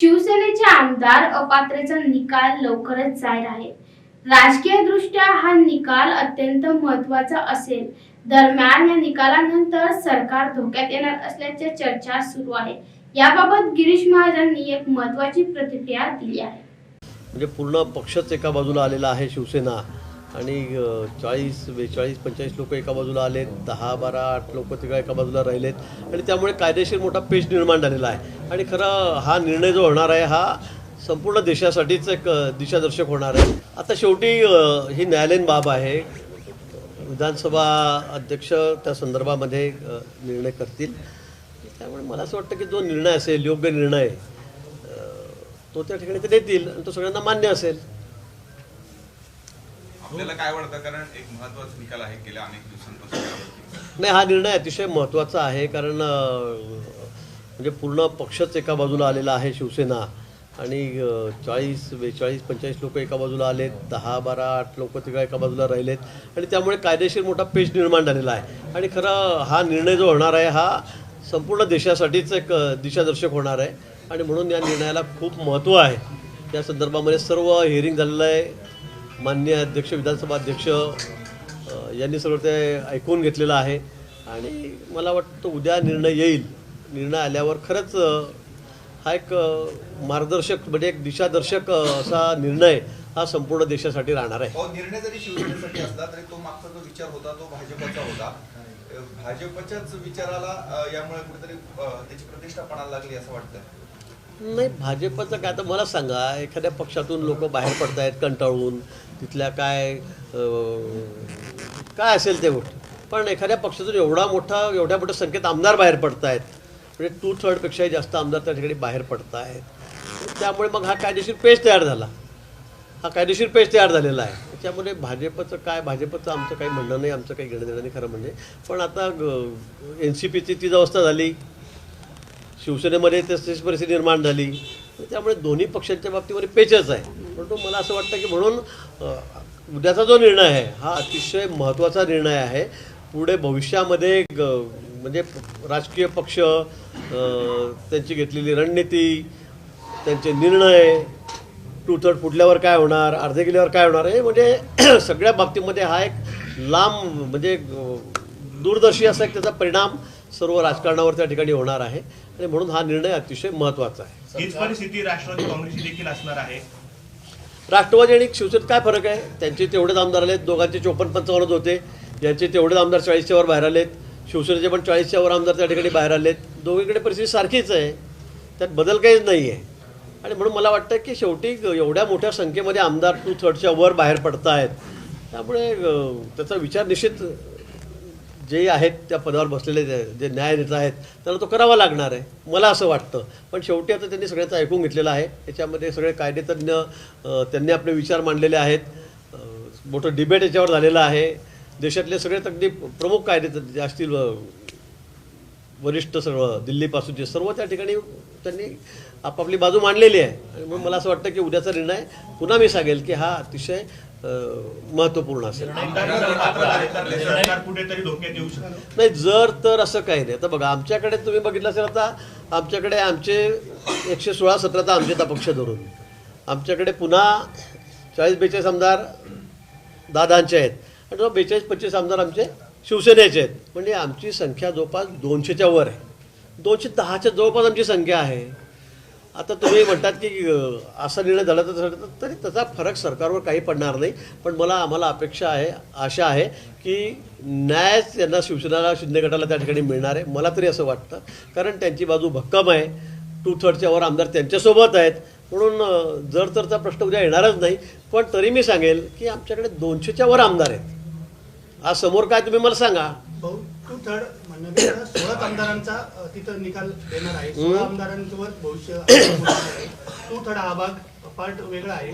शिवसेनेचे आमदार अपात्रेचा निकाल लवकरच जाहीर आहे. राजकीय दृष्ट्या हा निकाल अत्यंत महत्त्वाचा असेल. दरम्यान या निकालानंतर सरकार धोक्यात येणार असल्याच्या चर्चा सुरू आहे. याबाबत गिरीश महाजनांनी एक महत्वाची प्रतिक्रिया दिली आहे. म्हणजे पूर्ण पक्षच एका बाजूला आलेला आहे शिवसेना. आणि चाळीस बेचाळीस पंचेचाळीस लोक एका बाजूला आलेत दहा बारा आठ लोक तिकडे एका बाजूला राहिलेत. आणि त्यामुळे कायदेशीर मोठा पेच निर्माण झालेला आहे. आणि खरं हा निर्णय जो होणार आहे हा संपूर्ण देशासाठीच एक दिशादर्शक होणार आहे. आता शेवटी ही न्यायालयीन बाब आहे. विधानसभा अध्यक्ष त्या संदर्भामध्ये निर्णय करतील. त्यामुळे मला असं वाटतं की जो निर्णय असेल योग्य निर्णय तो त्या ठिकाणी ते देतील आणि तो सगळ्यांना मान्य असेल. आपल्याला काय वाटतं? कारण एक महत्त्वाचा निकाल आहे गेल्या अनेक दिवसांपासून. नाही हा निर्णय अतिशय महत्त्वाचा आहे कारण म्हणजे पूर्ण पक्षच एका बाजूला आलेला आहे शिवसेना. आणि चाळीस बेचाळीस पंचेचाळीस लोक एका बाजूला आलेत दहा बारा आठ लोक तिकडे एका बाजूला राहिलेत. आणि त्यामुळे कायदेशीर मोठा पेच निर्माण झालेला आहे. आणि खरं हा निर्णय जो होणार आहे हा संपूर्ण देशासाठीच एक दिशादर्शक होणार आहे. आणि म्हणून या निर्णयाला खूप महत्त्व आहे. या संदर्भामध्ये सर्व हिअरिंग झालेलं आहे. माननीय अध्यक्ष विधानसभा अध्यक्ष यांनी सर्व ते ऐकून घेतलेलं आहे. आणि मला वाटतं उद्या निर्णय येईल. निर्णय आल्यावर खरंच हा एक मार्गदर्शक म्हणजे एक दिशादर्शक असा निर्णय हा संपूर्ण देशासाठी राहणार आहे. निर्णय जरी शिवसेनेसाठी असला तरी तो मागचा जो विचार होता तो भाजपचा होता. भाजपच्याच विचाराला यामुळे कुठेतरी त्याची प्रतिष्ठा पणाला लागली असं वाटतं नाही भाजपचं काय? तर मला सांगा एखाद्या पक्षातून लोक बाहेर पडत आहेत कंटाळून तिथल्या काय काय असेल ते गोष्ट. पण एखाद्या पक्षातून एवढा मोठा एवढ्या मोठ्या संख्येत आमदार बाहेर पडत आहेत म्हणजे टू थर्डपेक्षाही जास्त आमदार त्या ठिकाणी बाहेर पडत आहेत त्यामुळे मग हा कायदेशीर पेज तयार झाला. हा कायदेशीर पेज तयार झालेला आहे. त्याच्यामुळे भाजपचं काय भाजपचं आमचं काही म्हणणं नाही आमचं काही घेणं देणं नाही खरं म्हणजे. पण आता एन सी पीची तीच अवस्था झाली. शिवसेनेमध्ये तशीच परिस्थिती निर्माण झाली. त्यामुळे दोन्ही पक्षांच्या बाबतीमध्ये पेचच आहे. परंतु मला असं वाटतं की म्हणून उद्याचा जो निर्णय आहे हा अतिशय महत्त्वाचा निर्णय आहे. पुढे भविष्यामध्ये ग- म्हणजे राजकीय पक्ष त्यांची घेतलेली रणनीती त्यांचे निर्णय टू थर्ड फुटल्यावर काय होणार अर्धे गेल्यावर काय होणार हे म्हणजे सगळ्या बाबतीमध्ये हा एक लांब म्हणजे दूरदर्शी असा एक त्याचा परिणाम सर्व राजकारणावर त्या ठिकाणी होणार आहे. आणि म्हणून हा निर्णय अतिशय महत्त्वाचा आहे. हीच परिस्थिती राष्ट्रवादी काँग्रेसची देखील असणार आहे. राष्ट्रवादी आणि शिवसेनेत काय फरक आहे? त्यांचे तेवढेच आमदार आलेत. दोघांचे चोपन्न पंचावन्न होते. यांचे तेवढेच आमदार चाळीसच्या वर बाहेर आलेत. शिवसेनेचे पण चाळीसच्या वर आमदार त्या ठिकाणी बाहेर आलेत. दोघीकडे परिस्थिती सारखीच आहे. त्यात बदल काहीच नाही आहे. आणि म्हणून मला वाटतं की शेवटी एवढ्या मोठ्या संख्येमध्ये आमदार टू थर्डच्या वर बाहेर पडत आहेत त्यामुळे त्याचा विचार निश्चित जे आहेत त्या पदावर बसलेले जे न्यायनेता आहेत त्यांना तो करावा लागणार आहे मला असं वाटतं. पण शेवटी आता त्यांनी सगळ्यांचं ऐकून घेतलेलं आहे. याच्यामध्ये सगळे कायदेतज्ञ त्यांनी आपले विचार मांडलेले आहेत. मोठं डिबेट याच्यावर झालेलं आहे. देशातले सगळे अगदी प्रमुख कायदेतज्ञ जे असतील वरिष्ठ सर्व दिल्लीपासूनचे सर्व त्या ठिकाणी त्यांनी आपापली बाजू मांडलेली आहे. आणि म्हणून मला असं वाटतं की उद्याचा निर्णय पुन्हा मी सांगेल की हा अतिशय महत्त्वपूर्ण महत्त्वपूर्ण असेल. नाही जर तर असं काही नाही. आता बघा आमच्याकडे तुम्ही बघितलं असेल आता आमच्याकडे आमचे एकशे सोळा सतरा तर आमचे पक्ष धरून. आमच्याकडे पुन्हा चाळीस बेचाळीस आमदार दादांचे आहेत. आणि बेचाळीस पंचवीस आमदार आमचे शिवसेनेचे आहेत. म्हणजे आमची संख्या जवळपास दोनशेच्या वर आहे. दोनशे दहाच्या जवळपास आमची संख्या आहे. आता तुम्ही म्हणतात की असा निर्णय झाला तर झाला तरी त्याचा फरक सरकारवर काही पडणार नाही. पण मला आम्हाला अपेक्षा आहे आशा आहे की न्याय यांना शिवसेनाला शिंदे गटाला त्या ठिकाणी मिळणार आहे. मला तरी असं वाटतं. कारण त्यांची बाजू भक्कम आहे. टू थर्डच्या वर आमदार त्यांच्यासोबत आहेत. म्हणून जर तरचा प्रश्न उद्या येणारच नाही. पण तरी मी सांगेल की आमच्याकडे दोनशेच्या वर आमदार आहेत. आज समोर काय तुम्ही मला सांगा? टू थर्ड सोळा आमदारांचा तिथं निकाल देणार आहे. सोळा आमदारांवर भविष्य टू थर्ड हा भाग पार्ट वेगळा आहे.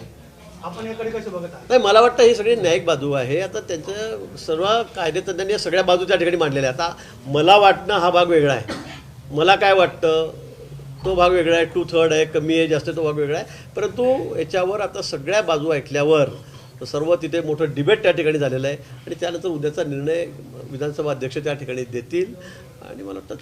आपण याकडे कसं बघत आहात? नाही मला वाटतं ही सगळी न्यायिक बाजू आहे. आता त्यांच्या सर्व कायदेतज्ञांनी या सगळ्या बाजू त्या ठिकाणी मांडलेल्या आता मला वाटणं हा भाग वेगळा आहे. मला काय वाटतं तो भाग वेगळा आहे. टू थर्ड आहे कमी आहे जास्त तो भाग वेगळा आहे. परंतु याच्यावर आता सगळ्या बाजू ऐकल्यावर तर सर्व तिथे मोठं डिबेट त्या ठिकाणी झालेलं आहे. आणि त्यानंतर उद्याचा निर्णय विधानसभा अध्यक्ष त्या ठिकाणी देतील. आणि मला वाटतं